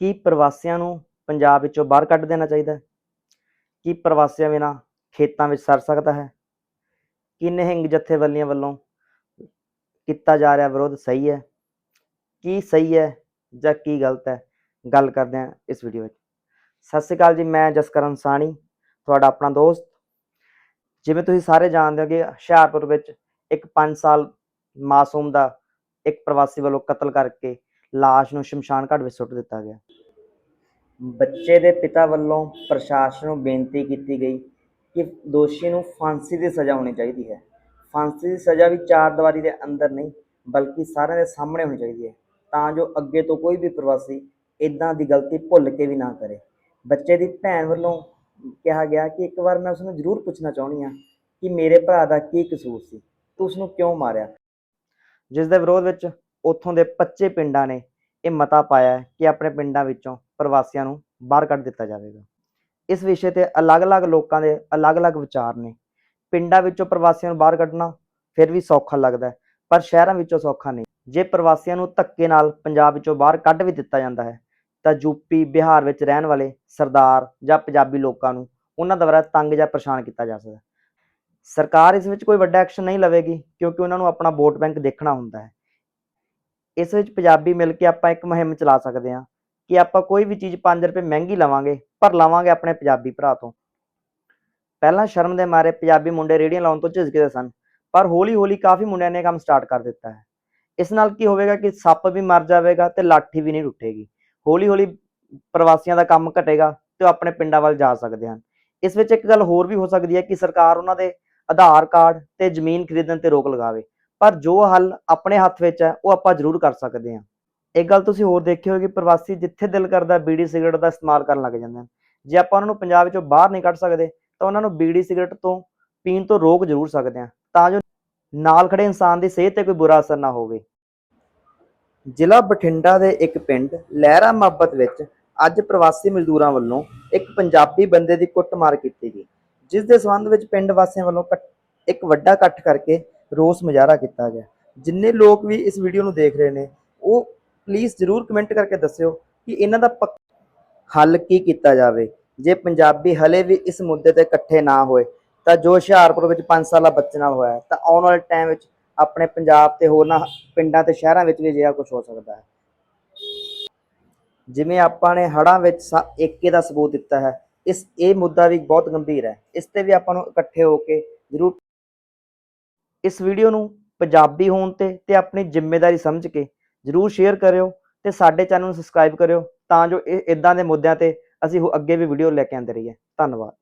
ਕੀ ਪ੍ਰਵਾਸੀਆਂ ਨੂੰ ਪੰਜਾਬ ਵਿੱਚੋਂ ਬਾਹਰ ਕੱਢ ਦੇਣਾ ਚਾਹੀਦਾ ਹੈ? ਕੀ ਪ੍ਰਵਾਸੀਆਂ ਬਿਨਾਂ ਖੇਤਾਂ ਵਿੱਚ ਸਰ ਸਕਦਾ ਹੈ? ਕੀ ਨਿਹੰਗ ਜਥੇਬੰਦੀਆਂ ਵੱਲੋਂ ਕੀਤਾ ਜਾ ਰਿਹਾ ਵਿਰੋਧ ਸਹੀ ਹੈ? ਕੀ ਸਹੀ ਹੈ ਜਾਂ ਕੀ ਗਲਤ ਹੈ? ਗੱਲ ਕਰਦੇ ਹਾਂ ਇਸ ਵੀਡੀਓ ਵਿੱਚ। ਸਤਿ ਸ਼੍ਰੀ ਅਕਾਲ ਜੀ, ਮੈਂ ਜਸਕਰਨ ਸਾਣੀ ਤੁਹਾਡਾ ਆਪਣਾ ਦੋਸਤ। ਜਿਵੇਂ ਤੁਸੀਂ ਸਾਰੇ ਜਾਣਦੇ ਹੋ ਕਿ ਹੁਸ਼ਿਆਰਪੁਰ ਵਿੱਚ ਇੱਕ 5 ਸਾਲ ਮਾਸੂਮ ਦਾ ਇੱਕ ਪ੍ਰਵਾਸੀ ਵੱਲੋਂ ਕਤਲ ਕਰਕੇ ਲਾਸ਼ ਨੂੰ ਸ਼ਮਸ਼ਾਨ ਘਾਟ ਵਿੱਚ ਸੁੱਟ ਦਿੱਤਾ ਗਿਆ। ਬੱਚੇ ਦੇ ਪਿਤਾ ਵੱਲੋਂ ਪ੍ਰਸ਼ਾਸਨ ਨੂੰ ਬੇਨਤੀ ਕੀਤੀ ਗਈ ਕਿ ਦੋਸ਼ੀ ਨੂੰ ਫਾਂਸੀ ਦੀ ਸਜ਼ਾ ਹੋਣੀ ਚਾਹੀਦੀ ਹੈ। ਫਾਂਸੀ ਦੀ ਸਜ਼ਾ ਵੀ ਚਾਰ ਦੀਵਾਰੀ ਦੇ ਅੰਦਰ ਨਹੀਂ, ਬਲਕਿ ਸਾਰਿਆਂ ਦੇ ਸਾਹਮਣੇ ਹੋਣੀ ਚਾਹੀਦੀ ਹੈ, ਤਾਂ ਜੋ ਅੱਗੇ ਤੋਂ ਕੋਈ ਵੀ ਪ੍ਰਵਾਸੀ ਇਦਾਂ ਦੀ ਗਲਤੀ ਭੁੱਲ ਕੇ ਵੀ ਨਾ ਕਰੇ। ਬੱਚੇ ਦੀ ਭੈਣ ਵੱਲੋਂ ਕਿਹਾ ਗਿਆ ਕਿ ਇੱਕ ਵਾਰ ਮੈਂ ਉਸ ਨੂੰ ਜ਼ਰੂਰ ਪੁੱਛਣਾ ਚਾਹੁੰਦੀ ਹਾਂ ਕਿ ਮੇਰੇ ਭਰਾ ਦਾ ਕੀ ਕਸੂਰ ਸੀ, ਤੂੰ ਉਸ ਨੂੰ ਕਿਉਂ ਮਾਰਿਆ? ਜਿਸ ਦੇ ਵਿਰੋਧ ਵਿੱਚ ਉੱਥੋਂ ਦੇ 25 ਪਿੰਡਾਂ ਨੇ ਇਹ ਮਤਾ ਪਾਇਆ ਹੈ ਕਿ ਆਪਣੇ ਪਿੰਡਾਂ ਵਿੱਚੋਂ ਪ੍ਰਵਾਸੀਆਂ ਨੂੰ ਬਾਹਰ ਕੱਢ ਦਿੱਤਾ ਜਾਵੇਗਾ। ਇਸ ਵਿਸ਼ੇ ਤੇ ਅਲੱਗ-ਅਲੱਗ ਲੋਕਾਂ ਦੇ ਅਲੱਗ-ਅਲੱਗ ਵਿਚਾਰ ਨੇ। ਪਿੰਡਾਂ ਵਿੱਚੋਂ ਪ੍ਰਵਾਸੀਆਂ ਨੂੰ ਬਾਹਰ ਕੱਢਣਾ ਫਿਰ ਵੀ ਸੌਖਾ ਲੱਗਦਾ ਪਰ ਸ਼ਹਿਰਾਂ ਵਿੱਚੋਂ ਸੌਖਾ ਨਹੀਂ। ਜੇ ਪ੍ਰਵਾਸੀਆਂ ਨੂੰ ਧੱਕੇ ਨਾਲ ਪੰਜਾਬ ਵਿੱਚੋਂ ਬਾਹਰ ਕੱਢ ਵੀ ਦਿੱਤਾ ਜਾਂਦਾ ਹੈ, ਤਾਂ ਯੂਪੀ ਬਿਹਾਰ ਵਿੱਚ ਰਹਿਣ ਵਾਲੇ ਸਰਦਾਰ ਜਾਂ ਪੰਜਾਬੀ ਲੋਕਾਂ ਨੂੰ ਉਹਨਾਂ ਦੁਆਰਾ ਤੰਗ ਜਾਂ ਪਰੇਸ਼ਾਨ ਕੀਤਾ ਜਾ ਸਕਦਾ ਸਰਕਾਰ ਇਸ ਵਿੱਚ ਕੋਈ ਵੱਡਾ ਐਕਸ਼ਨ ਨਹੀਂ ਲਵੇਗੀ ਕਿਉਂਕਿ ਉਹਨਾਂ ਨੂੰ ਆਪਣਾ ਵੋਟ ਬੈਂਕ ਦੇਖਣਾ ਹੁੰਦਾ ਹੈ। ਇਸ ਵਿੱਚ ਪੰਜਾਬੀ ਮਿਲ ਕੇ ਆਪਾਂ ਇੱਕ ਮੁਹਿੰਮ ਚਲਾ ਸਕਦੇ ਹਾਂ ਕਿ ਆਪਾਂ ਕੋਈ ਵੀ ਚੀਜ਼ 5 ਰੁਪਏ ਮਹਿੰਗੀ ਲਵਾਂਗੇ, ਪਰ ਲਵਾਂਗੇ ਆਪਣੇ ਪੰਜਾਬੀ ਭਰਾ ਤੋਂ। ਪਹਿਲਾਂ ਸ਼ਰਮ ਦੇ ਮਾਰੇ ਪੰਜਾਬੀ ਮੁੰਡੇ ਰੇੜੀਆਂ ਲਾਉਣ ਤੋਂ ਝਿਜਕਦੇ ਸਨ, ਪਰ ਹੌਲੀ-ਹੌਲੀ ਕਾਫੀ ਮੁੰਡਿਆਂ ਨੇ ਕੰਮ ਸਟਾਰਟ ਕਰ ਦਿੱਤਾ ਹੈ। ਇਸ ਨਾਲ ਕੀ ਹੋਵੇਗਾ ਕਿ ਸੱਪ ਵੀ ਮਰ ਜਾਵੇਗਾ ਤੇ ਲਾਠੀ ਵੀ ਨਹੀਂ ਟੁੱਟੇਗੀ ਹੌਲੀ-ਹੌਲੀ ਪ੍ਰਵਾਸੀਆਂ ਦਾ ਕੰਮ ਘਟੇਗਾ ਤੇ ਉਹ ਆਪਣੇ ਪਿੰਡਾਂ ਵੱਲ ਜਾ ਸਕਦੇ ਹਨ। ਇਸ ਵਿੱਚ ਇੱਕ ਗੱਲ ਹੋਰ ਵੀ ਹੋ ਸਕਦੀ ਹੈ ਕਿ ਸਰਕਾਰ ਉਹਨਾਂ ਦੇ ਆਧਾਰ ਕਾਰਡ ਤੇ ਜ਼ਮੀਨ ਖਰੀਦਣ ਤੇ ਰੋਕ ਲਗਾਵੇ। ਪਰ ਜੋ ਹੱਲ ਆਪਣੇ ਹੱਥ ਵਿੱਚ ਹੈ, ਉਹ ਆਪਾਂ ਜ਼ਰੂਰ ਕਰ ਸਕਦੇ ਹਾਂ। ਇੱਕ ਗੱਲ ਤੁਸੀਂ ਹੋਰ ਦੇਖੀ ਹੋਵੇਗੀ ਪ੍ਰਵਾਸੀ ਜਿੱਥੇ ਦਿਲ ਕਰਦਾ ਬੀੜੀ ਸਿਗਰਟ ਦਾ ਇਸਤੇਮਾਲ ਕਰਨ ਲੱਗ ਜਾਂਦੇ ਹਨ। ਜੇ ਆਪਾਂ ਉਹਨਾਂ ਨੂੰ ਪੰਜਾਬ ਵਿੱਚੋਂ ਬਾਹਰ ਨਹੀਂ ਕੱਢ ਸਕਦੇ, ਤਾਂ ਉਹਨਾਂ ਨੂੰ ਬੀੜੀ ਸਿਗਰਟ ਤੋਂ ਪੀਣ ਤੋਂ ਰੋਕ ਜ਼ਰੂਰ ਸਕਦੇ ਹਾਂ, ਤਾਂ ਜੋ ਨਾਲ ਖੜੇ ਇਨਸਾਨ ਦੀ ਸਿਹਤ ਤੇ ਕੋਈ ਬੁਰਾ ਅਸਰ ਨਾ ਹੋਵੇ। ਜ਼ਿਲ੍ਹਾ ਬਠਿੰਡਾ ਦੇ ਇੱਕ ਪਿੰਡ, ਲਹਿਰਾ ਮੁਹੱਬਤ ਵਿੱਚ ਅੱਜ ਪ੍ਰਵਾਸੀ ਮਜ਼ਦੂਰਾਂ ਵੱਲੋਂ ਇੱਕ ਪੰਜਾਬੀ ਬੰਦੇ ਦੀ ਕੁੱਟਮਾਰ ਕੀਤੀ ਗਈ, ਜਿਸ ਦੇ ਸੰਬੰਧ ਵਿੱਚ ਪਿੰਡ ਵਾਸੀਆਂ ਵੱਲੋਂ ਇਕੱਠ- ਇੱਕ ਵੱਡਾ ਇਕੱਠ ਕਰਕੇ ਰੋਸ ਮੁਜ਼ਾਹਰਾ ਕੀਤਾ ਗਿਆ। ਜਿੰਨੇ ਲੋਕ ਵੀ ਇਸ ਵੀਡੀਓ ਨੂੰ ਦੇਖ ਰਹੇ ਨੇ, ਉਹ ਪਲੀਜ਼ ਜਰੂਰ ਕਮੈਂਟ ਕਰਕੇ ਦੱਸਿਓ ਕਿ ਇਹਨਾਂ ਦਾ ਹੱਲ ਕੀ ਕੀਤਾ ਜਾਵੇ। ਜੇ ਪੰਜਾਬੀ ਹਲੇ ਵੀ ਇਸ ਮੁੱਦੇ ਤੇ ਇਕੱਠੇ ਨਾ ਹੋਏ, ਤਾਂ ਜੋ ਹੁਸ਼ਿਆਰਪੁਰ ਵਿੱਚ 5 ਸਾਲਾ ਬੱਚੇ ਨਾਲ ਹੋਇਆ ਤਾਂ ਆਉਣ ਵਾਲੇ ਟਾਈਮ ਵਿੱਚ ਆਪਣੇ ਪੰਜਾਬ ਤੇ ਹੋਰਨਾਂ ਪਿੰਡਾਂ ਤੇ ਸ਼ਹਿਰਾਂ ਵਿੱਚ ਵੀ ਅਜਿਹਾ ਕੁਝ ਹੋ ਸਕਦਾ ਹੈ। ਜਿਵੇਂ ਆਪਾਂ ਨੇ ਹੜ੍ਹਾਂ ਵਿੱਚ ਸਾ- ਏਕੇ ਦਾ ਸਬੂਤ ਦਿੱਤਾ ਹੈ, ਇਸ ਇਹ ਮੁੱਦਾ ਵੀ ਬਹੁਤ ਗੰਭੀਰ ਹੈ। ਇਸ ਤੇ ਵੀ ਆਪਾਂ ਨੂੰ ਇਕੱਠੇ ਹੋ ਕੇ ਜ਼ਰੂਰ ਇਸ ਵੀਡੀਓ ਨੂੰ ਪੰਜਾਬੀ ਹੋਣ ਤੇ ਤੇ ਆਪਣੀ ਜ਼ਿੰਮੇਵਾਰੀ ਸਮਝ ਕੇ ਜ਼ਰੂਰ ਸ਼ੇਅਰ ਕਰਿਓ ਤੇ ਸਾਡੇ ਚੈਨਲ ਨੂੰ ਸਬਸਕ੍ਰਾਈਬ ਕਰਿਓ ਤਾਂ ਜੋ ਇਹ ਇਦਾਂ ਦੇ ਮੁੱਦਿਆਂ ਤੇ ਅਸੀਂ ਹੋ- ਅੱਗੇ ਵੀ ਵੀਡੀਓ ਲੈ ਕੇ ਆਉਂਦੇ ਰਹੀਏ। ਧੰਨਵਾਦ।